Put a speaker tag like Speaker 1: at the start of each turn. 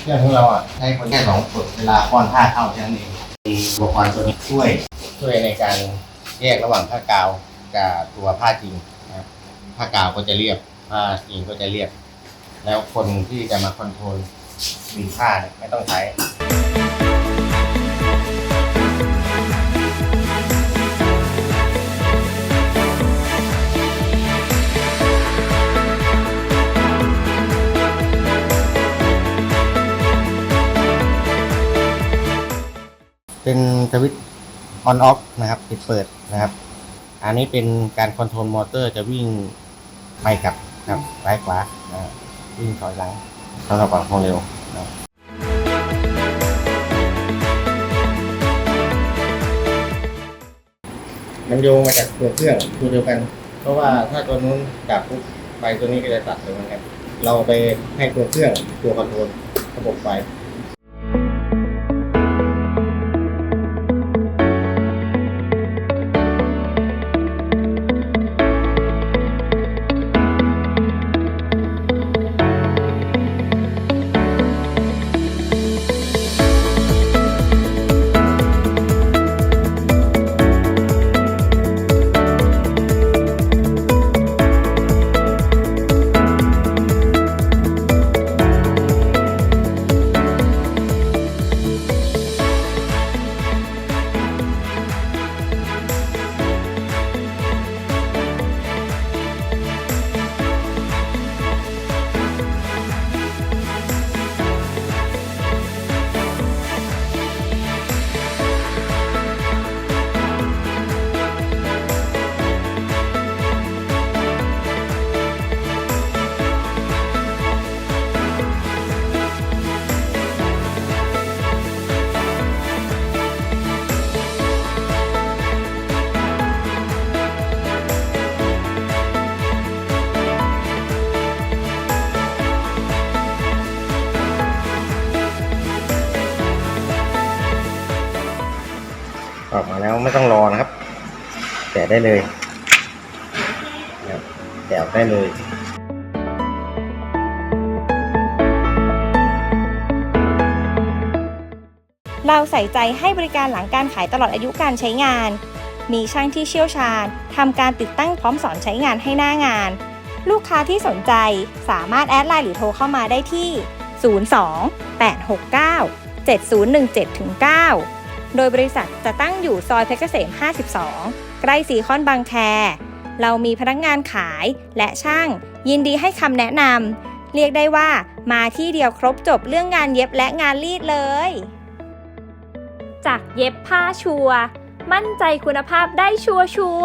Speaker 1: เครื่องของเราอะใช้คนแค่สองคนเวลาป้อนผ้าเข้าแค่นั้นเองมีอุปกรณ์ตัวนี้ช่วยช่วยในการแยกระหว่างผ้ากาวกับตัวผ้าจริงนะครับผ้ากาวก็จะเรียบผ้าจริงก็จะเรียบ แล้วคนที่จะมาคอนโทรลมีผ้าเนี่ยไม่ต้องใช้ เป็นสวิตช์ออนออฟนะครับปิดเปิดนะครับ อันนี้เป็นการคอนโทรลมอเตอร์จะวิ่งไปกลับนะครับซ้ายขวานะวิ่งถอยหลังสำหรับความเร็วนะมันโยงมาจากตัวเครื่องตัวเดียวกัน เพราะว่าถ้าตัวนู้นดับปุ๊บไฟตัวนี้ก็จะตัดเลยเหมือนกันเราไปให้ตัวเครื่องตัวคอนโทรลระบบไฟ ไม่ต้องรอนะครับ แกะได้เลยแกะออกได้เลย
Speaker 2: เราใส่ใจให้บริการหลังการขายตลอดอายุการใช้งาน มีช่างที่เชี่ยวชาญทำการติดตั้งพร้อมสอนใช้งานให้หน้างาน ลูกค้าที่สนใจสามารถแอดไลน์หรือโทรเข้ามาได้ที่ 02 869 7017 9 โดยบริษัทจะตั้งอยู่ซอยเพชรเกษม 52 ใกล้สีคอนบางแค เรามีพนักงานขายและช่างยินดีให้คำแนะนำ เรียกได้ว่ามาที่เดียวครบจบเรื่องงานเย็บและงานรีดเลย จากเย็บผ้าชัว มั่นใจคุณภาพได้ชัวชัว